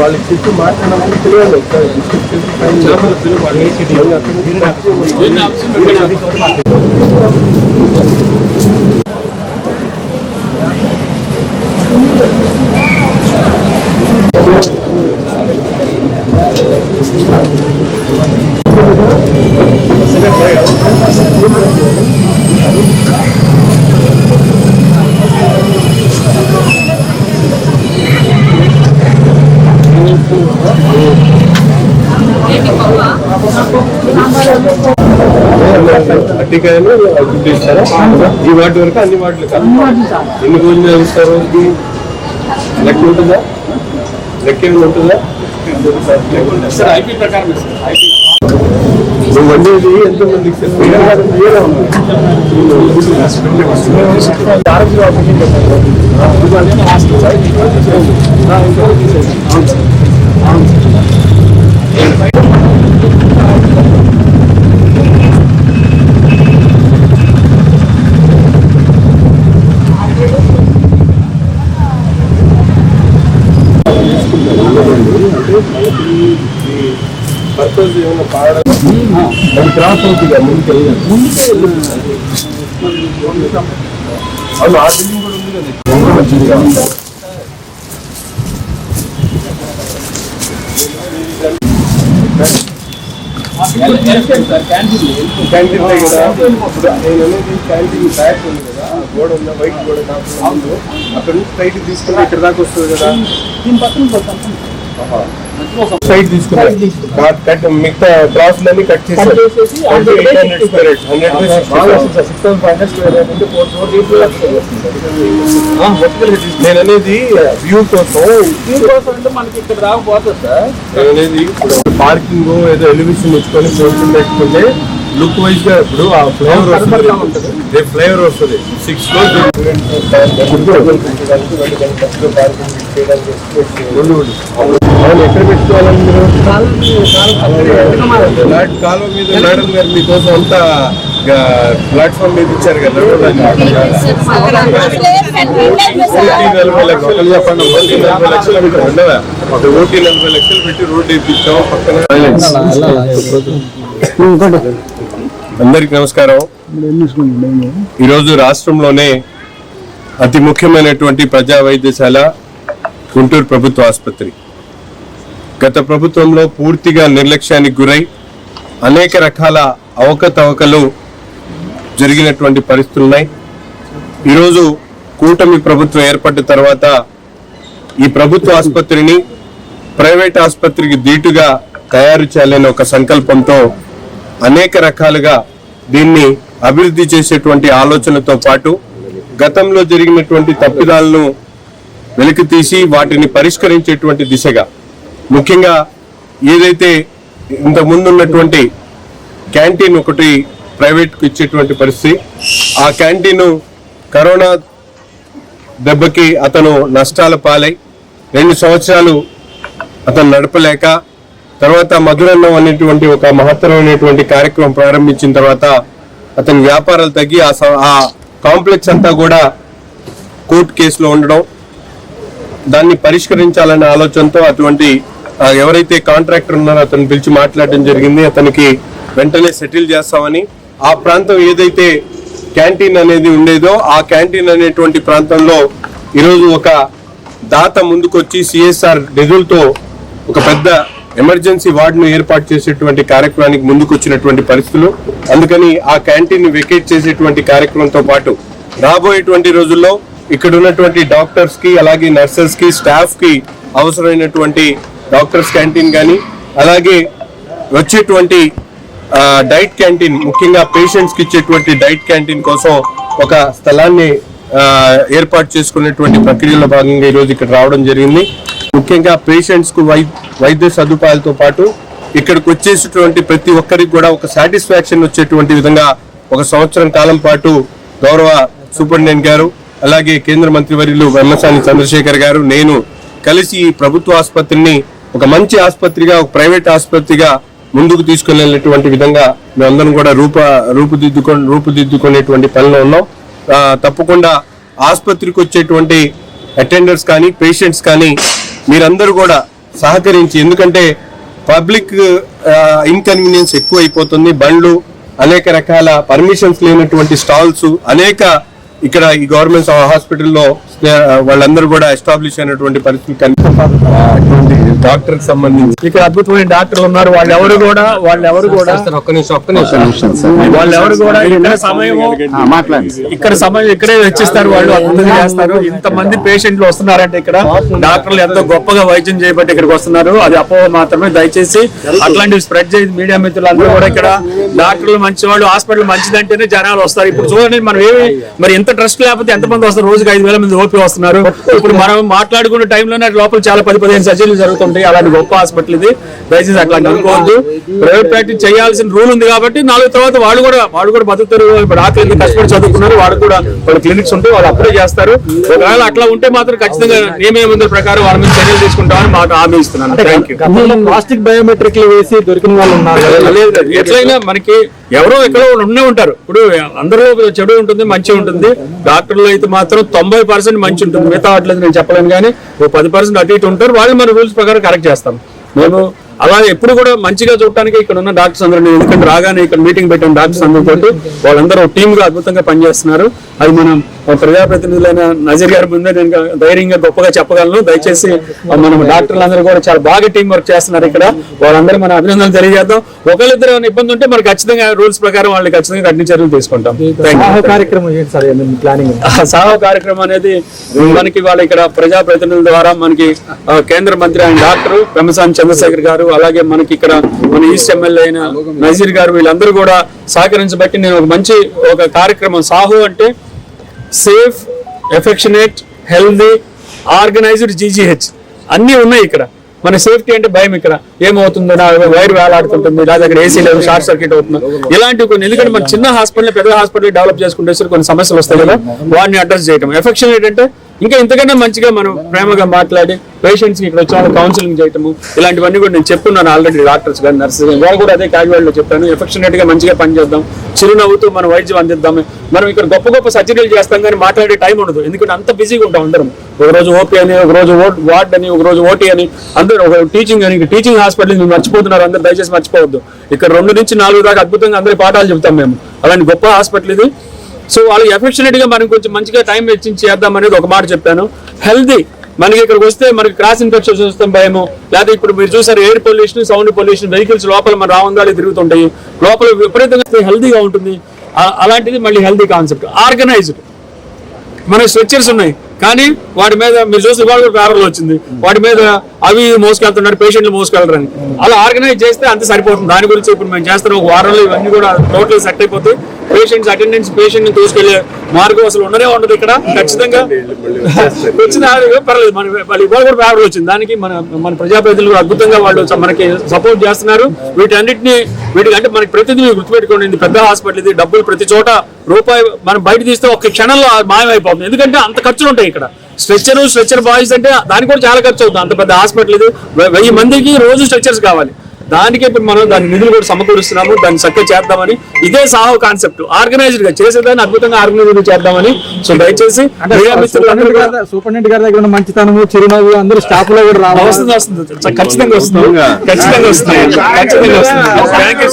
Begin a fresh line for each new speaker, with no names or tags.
వాళ్ళకి చెప్పి మాట్లాడమని తెలియాలి ఒకసారి డిస్కస్ చేసి అట్టికాయలు గుడ్డు ఇస్తారా ఈ వాటి వరకు అన్ని వాటిలు కాదు. ఎన్ని రోజులు ఇస్తారు రోజుకి? లెక్క ఉంటుందా? లెక్క ఏమైనా ఉంటుందా?
సార్ ఐపీ ప్రకారం ఇస్తారు ఐపీ
నువ్వు వండేది ఎంతో మందికి వేరే వాళ్ళకి వేరే ఉంది. ఆరోగ్య ఆఫీస్కి చెప్పండి. ఇది అన్ని హాస్టల్ సార్. ఆ, ఇంకా తీసేయండి. అవును సార్. అవును సార్. పర్పస్ ఏమైనా పాడడం అది క్రాస్ అవుతుంది ముందుకు వెళ్ళాలి ముందుకే వెళ్ళదు అవును ఆ బిల్డింగ్ కూడా ఉంది కదా ఇంకా మంచిది కావాలి
సార్ క్యాంటీన్
క్యాంటీన్ కదా ఇప్పుడు నేను అనేది క్యాంటీన్ బ్యాక్ ఉంది కదా ఆ గోడ ఉంది వైట్ గోడ కాకుండా అక్కడ నుంచి సైట్ తీసుకుని ఇక్కడ దాకా వస్తుంది కదా.
దీని పక్కన
కట్ మిగతా క్రాస్ లన్నీ కట్ హండ్రెడ్ నేను అనేది వ్యూ కోసం. నేను అనేది ఇప్పుడు పార్కింగ్ ఏదో ఎలివేషన్ ఇచ్చుకొని పెట్టుకుంటే లుక్ వైజ్గా ఇప్పుడు ఆ ఫ్లేవర్ వస్తుంది. రేపు ఫ్లేవర్ వస్తుంది. సిక్స్ ఎక్కడ పెట్టుకోవాలని మీరు? ఫ్లాట్ కాలువ మీద మేడం గారు మీకోసం అంతా ప్లాట్ఫామ్ మీద ఇచ్చారు కదా కోటి నలభై లక్షలు చెప్పండి నలభై లక్షలు ఉండదా ఒక కోటి నలభై లక్షలు పెట్టి రోడ్డు వేయించాం పక్కన అందరికి నమస్కారం. ఈరోజు రాష్ట్రంలోనే అతి ముఖ్యమైనటువంటి ప్రజా వైద్యశాల గుంటూరు ప్రభుత్వ ఆసుపత్రి. గత ప్రభుత్వంలో పూర్తిగా నిర్లక్ష్యానికి గురై అనేక రకాల అవకతవకలు జరిగినటువంటి పరిస్థితులు ఉన్నాయి. ఈరోజు కూటమి ప్రభుత్వం ఏర్పడిన తర్వాత ఈ ప్రభుత్వ ఆసుపత్రిని ప్రైవేట్ ఆసుపత్రికి దీటుగా తయారు చేయాలనే ఒక సంకల్పంతో అనేక రకాలుగా దీన్ని అభివృద్ధి చేసేటువంటి ఆలోచనతో పాటు గతంలో జరిగినటువంటి తప్పిదాలను వెలికి తీసి వాటిని పరిష్కరించేటువంటి దిశగా ముఖ్యంగా ఏదైతే ఇంత ఉన్నటువంటి క్యాంటీన్ ఒకటి ప్రైవేట్కు ఇచ్చేటువంటి పరిస్థితి ఆ క్యాంటీన్ కరోనా దెబ్బకి అతను నష్టాల పాలై రెండు సంవత్సరాలు అతను నడపలేక తర్వాత మధురన్నం అనేటువంటి ఒక మహత్తరమైనటువంటి కార్యక్రమం ప్రారంభించిన తర్వాత అతని వ్యాపారాలు తగ్గి ఆ స- ఆ కాంప్లెక్స్ అంతా కూడా కోర్టు కేసులో ఉండడం దాన్ని పరిష్కరించాలనే ఆలోచనతో అటువంటి ఎవరైతే కాంట్రాక్టర్ ఉన్నారో అతను పిలిచి మాట్లాడడం జరిగింది. అతనికి వెంటనే సెటిల్ చేస్తామని. ఆ ప్రాంతం ఏదైతే క్యాంటీన్ అనేది ఉండేదో ఆ క్యాంటీన్ అనేటువంటి ప్రాంతంలో ఈరోజు ఒక దాత ముందుకొచ్చి సిఎస్ఆర్ నిధులతో ఒక పెద్ద ఎమర్జెన్సీ వార్డును ఏర్పాటు చేసేటువంటి కార్యక్రమానికి ముందుకు వచ్చినటువంటి పరిస్థితులు. అందుకని ఆ క్యాంటీన్ వెకేట్ చేసేటువంటి కార్యక్రమంతో పాటు రాబోయేటువంటి రోజుల్లో ఇక్కడ ఉన్నటువంటి డాక్టర్స్కి అలాగే నర్సెస్కి స్టాఫ్కి అవసరమైనటువంటి డాక్టర్స్ క్యాంటీన్ కానీ అలాగే వచ్చేటువంటి డైట్ క్యాంటీన్ ముఖ్యంగా పేషెంట్స్కి ఇచ్చేటువంటి డైట్ క్యాంటీన్ కోసం ఒక స్థలాన్ని ఏర్పాటు చేసుకునేటువంటి ప్రక్రియలో భాగంగా ఈరోజు ఇక్కడ రావడం జరిగింది. ముఖ్యంగా పేషెంట్స్కు వై వైద్య సదుపాయాలతో పాటు ఇక్కడికి వచ్చేసేటువంటి ప్రతి ఒక్కరికి కూడా ఒక సాటిస్ఫాక్షన్ వచ్చేటువంటి విధంగా ఒక సంవత్సరం కాలం పాటు గౌరవ సూపరింటెండెంట్ గారు అలాగే కేంద్ర మంత్రి వర్యులు బ్రహ్మసాని చంద్రశేఖర్ గారు నేను కలిసి ఈ ప్రభుత్వ ఆసుపత్రిని ఒక మంచి ఆసుపత్రిగా ఒక ప్రైవేట్ ఆసుపత్రిగా ముందుకు తీసుకెళ్ళేటువంటి విధంగా మేమందరం కూడా రూప రూపుదిద్దుకొ రూపుదిద్దుకునేటువంటి పనిలో ఉన్నాం. తప్పకుండా ఆసుపత్రికి వచ్చేటువంటి అటెండర్స్ కానీ పేషెంట్స్ కానీ మీరందరూ కూడా సహకరించి ఎందుకంటే పబ్లిక్ ఇన్కన్వీనియన్స్ ఎక్కువ అయిపోతుంది బండ్లు అనేక రకాల పర్మిషన్స్ లేనటువంటి స్టాల్స్ అనేక ఇక్కడ ఈ గవర్నమెంట్ హాస్పిటల్లో వాళ్ళందరూ కూడా ఎస్టాబ్లిష్ అయినటువంటి పరిస్థితి కనిపిస్తుంది డాక్టర్కి సంబంధించి.
ఇక్కడ అద్భుతమైన డాక్టర్లు ఉన్నారు. వాళ్ళు ఎవరు కూడా వాళ్ళు ఎవరు కూడా
ఒక్క నిమిషం ఒక్క నిమిషం.
వాళ్ళు ఎవరు కూడా ఇక్కడ సమయం ఇక్కడ సమయం ఇక్కడే వెచ్చిస్తారు వాళ్ళు అద్భుతంగా చేస్తారు. ఇంత మంది పేషెంట్లు వస్తున్నారంటే ఇక్కడ డాక్టర్లు ఎంతో గొప్పగా వైద్యం చేయబట్టి ఇక్కడికి వస్తున్నారు. అది అపోహ మాత్రమే. దయచేసి అట్లాంటివి స్ప్రెడ్ చేసి మీడియా మిత్రులందరూ కూడా ఇక్కడ డాక్టర్లు మంచి వాళ్ళు హాస్పిటల్ మంచిదంటేనే జనాలు వస్తారు. ఇప్పుడు చూడండి మనం ఏమి మరి ఎంత ట్రస్ట్ లేకపోతే ఎంత మంది వస్తారు? రోజుకి ఐదు వేల మంది ఓపీ వస్తున్నారు. ఇప్పుడు మనం మాట్లాడుకునే టైంలోనే లోపల చాలా పది పదిహేను సర్జరీలు జరుగుతుంటాయి అలాంటి గొప్ప హాస్పిటల్ ఇది. దయచేసి అట్లాంటి అనుకోవద్దు. ప్రైవేట్ ప్రాక్టీస్ చేయాల్సిన రూల్ ఉంది కాబట్టి నాలుగు తర్వాత వాళ్ళు కూడా వాళ్ళు కూడా బతుకుతారు. ఇప్పుడు ఆకలి ఎందుకు కష్టపడి చదువుకున్నారు? వాళ్ళు కూడా వాళ్ళ క్లినిక్స్ ఉంటే వాళ్ళు అప్లై చేస్తారు. ఒకవేళ అట్లా ఉంటే మాత్రం ఖచ్చితంగా నియమేమందుల ప్రకారం వాళ్ళ మీద చర్యలు తీసుకుంటామని మాకు హామీ ఇస్తున్నాను.
ప్లాస్టిక్ బయోమెట్రిక్లు వేసి దొరికిన వాళ్ళు ఉన్నారు.
ఎట్లయినా మనకి ఎవరో ఎక్కడో ఉండే ఉంటారు. ఇప్పుడు అందరిలో చెడు ఉంటుంది మంచి ఉంటుంది. డాక్టర్లు అయితే మాత్రం తొంభై పర్సెంట్ మంచి ఉంటుంది. మిగతా వాటిలో నేను చెప్పలేను కానీ ఓ పది పర్సెంట్ అటు ఇటు ఉంటారు. వాళ్ళు మన రూల్స్ ప్రకారం కరెక్ట్ చేస్తాం. మేము అలా ఎప్పుడు కూడా మంచిగా చూడటానికి ఇక్కడ ఉన్న డాక్టర్స్ అందరూ ఎందుకంటే రాగానే ఇక్కడ మీటింగ్ పెట్టాను డాక్టర్స్ అందరితో వాళ్ళందరూ టీమ్గా అద్భుతంగా పనిచేస్తున్నారు. అది మనం ప్రజాప్రతినిధులైన నజీర్ గారి ముందే నేను ధైర్యంగా గొప్పగా చెప్పగలను. దయచేసి మనం డాక్టర్లు అందరూ కూడా చాలా బాగా టీం వర్క్ చేస్తున్నారు ఇక్కడ. వాళ్ళందరూ మన అభినందనలు తెలియజేద్దాం. ఒకళ్ళిద్దరు ఏమైనా ఇబ్బంది ఉంటే మనకి ఖచ్చితంగా రూల్స్ ప్రకారం వాళ్ళని ఖచ్చితంగా కఠిన చర్యలు తీసుకుంటాం.
సాహో కార్యక్రమం
అనేది మనకి వాళ్ళ ఇక్కడ ప్రజాప్రతినిధుల ద్వారా మనకి కేంద్ర మంత్రి అయిన డాక్టర్ పెమసాని చంద్రశేఖర్ గారు అలాగే మనకి ఇక్కడ మన ఈస్ట్ ఎమ్మెల్యే అయిన నజీర్ గారు వీళ్ళందరూ కూడా సహకరించబట్టి నేను ఒక మంచి ఒక కార్యక్రమం సాహు అంటే safe affectionate healthy organised G G H అన్నీ ఉన్నాయి ఇక్కడ. మన సేఫ్టీ అంటే భయం ఇక్కడ. ఏమవుతుందో నా వైర్ వేలాడుతుంటుంది లేదా అక్కడ ఏసీ లేదు షార్ట్ సర్క్యూట్ అవుతుంది. ఇలాంటి కొన్ని ఎందుకంటే మన చిన్న హాస్పిటల్ పెద్ద హాస్పిటల్ డెవలప్ చేసుకుంటే సరే కొన్ని సమస్యలు వస్తాయి కదా వాడిని అడ్రస్ చేయడం ఎఫెక్షన్ ఏంటంటే ఇంకా ఇంతకన్నా మంచిగా మనం ప్రేమగా మాట్లాడి పేషెంట్స్కి ఇక్కడ వచ్చి కౌన్సిలింగ్ చేయటము ఇలాంటివన్నీ కూడా నేను చెప్తున్నాను ఆల్రెడీ డాక్టర్స్ కానీ నర్సెస్ కానీ వాళ్ళు కూడా అదే క్యాజువల్లో చెప్పాను. ఎఫెక్షనేట్గా మంచిగా పనిచేద్దాం. చిరునవ్వుతూ మనం వైద్యం అందిద్దాం మనం ఇక్కడ గొప్ప గొప్ప సర్జరీలు చేస్తాం కానీ మాట్లాడే టైం ఉండదు. ఎందుకంటే అంత బిజీగా ఉంటాం అందరం. ఒక రోజు ఓపీ అని ఒక రోజు వార్డ్ అని ఒక రోజు ఓటీ అని. అందరూ ఒక టీచింగ్ అని టీచింగ్ హాస్పిటల్ మీరు మర్చిపోతున్నారు. అందరూ దయచేసి మర్చిపోవద్దు. ఇక్కడ రెండు నుంచి నాలుగు దాకా అద్భుతంగా అందరి పాఠాలు చెప్తాం మేము. అలాంటి గొప్ప హాస్పిటల్ ఇది. సో వాళ్ళు ఎఫెక్షనేట్గా మనం కొంచెం మంచిగా టైం వెచ్చించి చేద్దాం అనేది ఒక మాట చెప్పాను. హెల్దీ మనకి ఇక్కడికి వస్తే మనకి క్రాస్ ఇన్ఫెక్షన్స్ వస్తాం భయము. లేదా ఇప్పుడు మీరు చూసారు air pollution sound pollution vehicles లోపల మన రావంగాలి తిరుగుతుంటాయి. లోపల విపరీతంగా హెల్దీగా ఉంటుంది. అలాంటిది మళ్ళీ హెల్దీ కాన్సెప్ట్ ఆర్గనైజ్డ్ మన స్ట్రక్చర్స్ ఉన్నాయి. కానీ వాటి మీద మీరు చూసి వాళ్ళు పేపర్లు వచ్చింది. వాటి మీద అవి మోసుకెళ్తున్నారు పేషెంట్లు మోసుకెళ్ళరని అలా ఆర్గనైజ్ చేస్తే అంత సరిపోతుంది. దాని గురించి ఇప్పుడు మేము చేస్తున్నాం. ఒక వారంలో ఇవన్నీ కూడా టోటల్ సెట్ అయిపోతాయి. పేషెంట్స్ అటెండెన్స్ పేషెంట్ని తీసుకెళ్ళే మార్గం అసలు ఉండనే ఉండదు ఇక్కడ ఖచ్చితంగా. వచ్చిన పర్లేదు. మన వాళ్ళు ఇవాళ కూడా పేపర్లు వచ్చింది. దానికి మన మన ప్రజాప్రతినిధులు అద్భుతంగా వాళ్ళు మనకి సపోర్ట్ చేస్తున్నారు. వీటన్నిటిని వీటికి అంటే మనకి ప్రతిదీ గుర్తుపెట్టుకోండి. ఇది పెద్ద హాస్పిటల్ ఇది. డబ్బులు ప్రతి చోట రూపాయి మనం బయట తీస్తే ఒక్క క్షణంలో మాయమైపోతుంది. ఎందుకంటే అంత ఖర్చులు ఉంటాయి ఇక్కడ. స్ట్రెచ్చర్ స్ట్రెచ్చర్ బాయ్స్ అంటే దానికి కూడా చాలా ఖర్చు అవుతుంది. అంత పెద్ద హాస్పిటల్ ఇది. వెయ్యి మందికి రోజు స్ట్రెచ్చర్స్ కావాలి. దానికి ఇప్పుడు మనం దాని నిధులు కూడా సమకూరుస్తున్నాము దాన్ని చక్కగా చేద్దామని. ఇదే సాహో కాన్సెప్ట్. ఆర్గనైజ్డ్గా చేసేదాన్ని అద్భుతంగా ఆర్గనైజ్ చేద్దామని. సో దయచేసి మీడియా మిత్రులందరూ కూడా
సూపరింటెండెంట్ గారి దగ్గర మంచితనము చిరునవ్వు అందరూ స్టాఫ్లో కూడా రావాలి.
వస్తుంది వస్తుంది. ఖచ్చితంగా వస్తుంది. ఖచ్చితంగా వస్తుంది. ఖచ్చితంగా వస్తుంది. Thank you